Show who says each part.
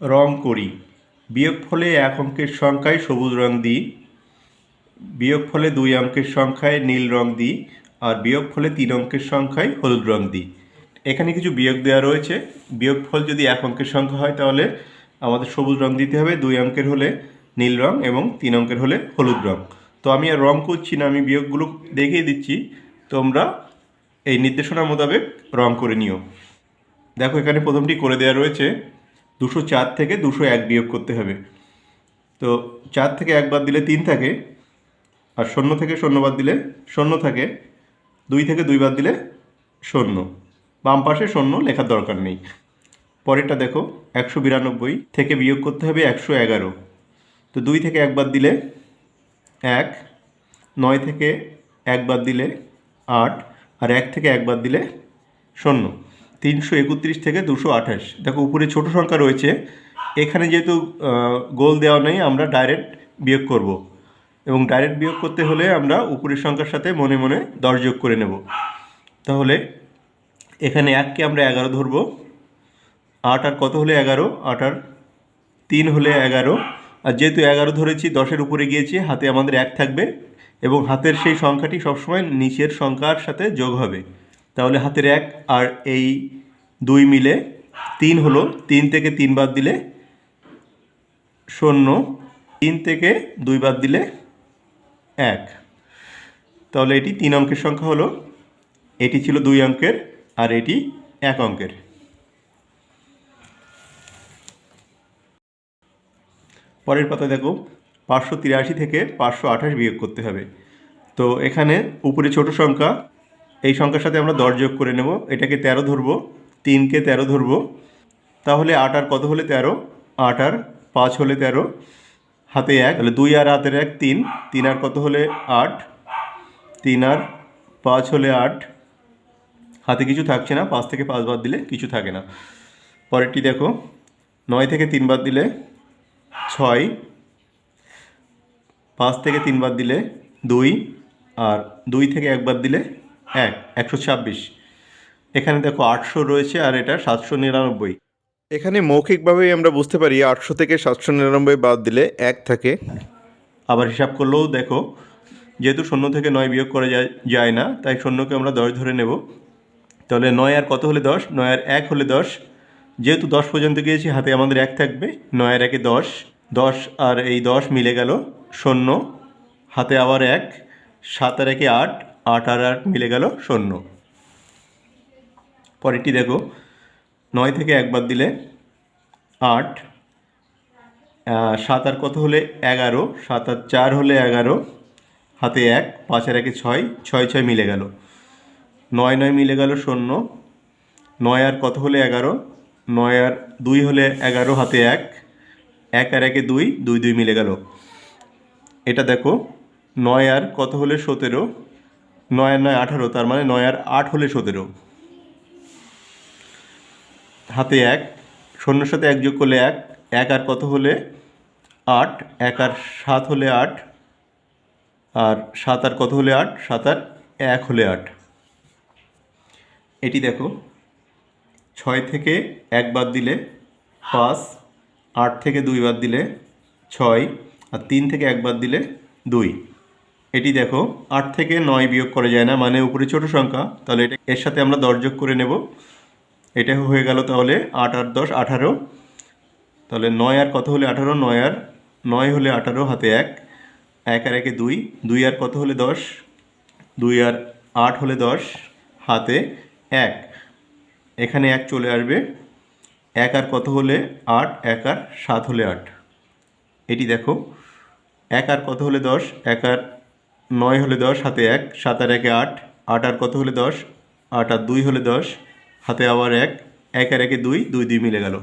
Speaker 1: রং করি। বিয়োগ ফলে এক অঙ্কের সংখ্যায় সবুজ রং দিই। বিয়োগ ফলে দুই অঙ্কের সংখ্যায় নীল রং দিই আর বিয়োগ ফলে তিন অঙ্কের সংখ্যায় হলুদ রং দিই। এখানে কিছু বিয়োগ দেওয়া রয়েছে। বিয়োগ ফল যদি এক অঙ্কের সংখ্যা হয় তাহলে আমাদের সবুজ রং দিতে হবে। দুই অঙ্কের হলে নীল রং এবং তিন অঙ্কের হলে হলুদ রং। তো আমি আর রং করছি না, আমি বিয়োগগুলো দেখিয়ে দিচ্ছি। তোমরা এই নির্দেশনা মোতাবেক রং করে নিও। দেখো এখানে প্রথমটি করে দেওয়া রয়েছে। দুশো চার থেকে দুশো এক বিয়োগ করতে হবে। তো চার থেকে এক বাদ দিলে তিন থাকে, আর শূন্য থেকে শূন্য বাদ দিলে শূন্য থাকে, দুই থেকে দুই বাদ দিলে শূন্য। বাম পাশে শূন্য লেখার দরকার নেই। পরেরটা দেখো, একশো বিরানব্বই থেকে বিয়োগ করতে হবে একশো এগারো। তো দুই থেকে এক বাদ দিলে এক, নয় থেকে এক বাদ দিলে আট, আর এক থেকে এক বাদ দিলে শূন্য। তিনশো একত্রিশ থেকে দুশো আঠাশ। দেখো, উপরে ছোট সংখ্যা রয়েছে। এখানে যেহেতু গোল দেওয়া নেই, আমরা ডাইরেক্ট বিয়োগ করব। এবং ডাইরেক্ট বিয়োগ করতে হলে আমরা উপরের সংখ্যার সাথে মনে মনে দশ যোগ করে নেব। তাহলে এখানে এককে আমরা এগারো ধরবো। আট আর কত হলে এগারো? আট আর তিন হলে এগারো। আর যেহেতু এগারো ধরেছি, দশের উপরে গিয়েছি, হাতে আমাদের এক থাকবে। এবং হাতের সেই সংখ্যাটি সবসময় নিচের সংখ্যার সাথে যোগ হবে। তাহলে হাতের এক আর এই দুই মিলে তিন হলো। তিন থেকে তিন বাদ দিলে শূন্য। তিন থেকে দুই বাদ দিলে এক। তাহলে এটি তিন অঙ্কের সংখ্যা হলো। এটি ছিল দুই অঙ্কের আর এটি এক অঙ্কের। পরের পাতা দেখো, পাঁচশো তিরাশি থেকে পাঁচশো আঠাশ বিয়োগ করতে হবে। তো এখানে উপরে ছোট সংখ্যা এই সংখ্যার সাথে আমরা দশ যোগ করে নেব। এটাকে তেরো ধরবো। তিনকে তেরো ধরবো। তাহলে আট আর কত হলে তেরো? আট আর পাঁচ হলে তেরো। হাতে এক। তাহলে দুই আর হাতের এক, তিন। তিন আর কত হলে আট? তিন আর পাঁচ হলে আট। হাতে কিছু থাকছে না। পাঁচ থেকে পাঁচ বাদ দিলে কিছু থাকে না। পরেরটি দেখো। নয় থেকে তিন বাদ দিলে ছয়। পাঁচ থেকে তিন বাদ দিলে দুই। আর দুই থেকে এক বাদ দিলে এক একশো ছাব্বিশ। এখানে দেখো আটশো রয়েছে আর এটা সাতশো নিরানব্বই।
Speaker 2: এখানে মৌখিকভাবেই আমরা বুঝতে পারি আটশো থেকে সাতশো নিরানব্বই বাদ দিলে এক থাকে।
Speaker 1: আবার হিসাব করলেও দেখো যেহেতু শূন্য থেকে নয় বিয়োগ করা যায় যায় না তাই শূন্যকে আমরা দশ ধরে নেব। তাহলে নয় আর কত হলে দশ? নয় আর এক হলে দশ। যেহেতু দশ পর্যন্ত গিয়েছি হাতে আমাদের এক থাকবে। নয় আর একে দশ। দশ আর এই দশ মিলে গেল শূন্য। হাতে আবার এক। সাত আর একে আট। আট আর আট মিলে গেল শূন্য। পরেরটি দেখো, নয় থেকে একবার দিলে আট সাত আর কত হলে এগারো, সাত আর চার হলে এগারো, হাতে এক, পাঁচ আর একে ছয় ছয় ছয় মিলে গেল। নয় নয় মিলে গেল শূন্য, নয় আর কত হলে এগারো, নয় আর দুই হলে এগারো, হাতে এক এক আর একে দুই দুই দুই মিলে গেল। এটা দেখো, নয় আর কত হলে সতেরো নয় আর নয়, আঠারো, তার মানে নয় আর আট হলে সতেরো। হাতে এক শূন্যর সাথে এক যোগ করলে এক এক আর কত হলে আট, এক আর সাত হলে আট, আর সাত আর কত হলে আট, সাত আর এক হলে আট। এটি দেখো, ছয় থেকে এক বাদ দিলে পাঁচ, আট থেকে দুই বাদ দিলে ছয়, আর তিন থেকে এক বাদ দিলে দুই। এটি দেখো, আট থেকে নয় বিয়োগ করা যায় না মানে উপরে ছোট সংখ্যা। তাহলে এটা, এর সাথে আমরা দশ যোগ করে নেব। এটা হয়ে গেল তাহলে আট আর দশ আঠারো। তাহলে নয় আর কত হলে আঠারো? নয় আর নয় হলে আঠারো, হাতে এক। এক আর একে দুই। দুই আর কত হলে দশ? দুই আর আট হলে দশ, হাতে এক। এখানে এক চলে আসবে। এক আর কত হলে আট? এক আর সাত হলে আট। এটি দেখো, এক আর কত হলে দশ? এক আর নয় হলে দশ, হাতে এক, সাত আর একে আট আট আর কত হলে দশ? আট আর দুই হলে দশ, হাতে আবার এক এক আর একে দুই দুই দুই মিলে গেল।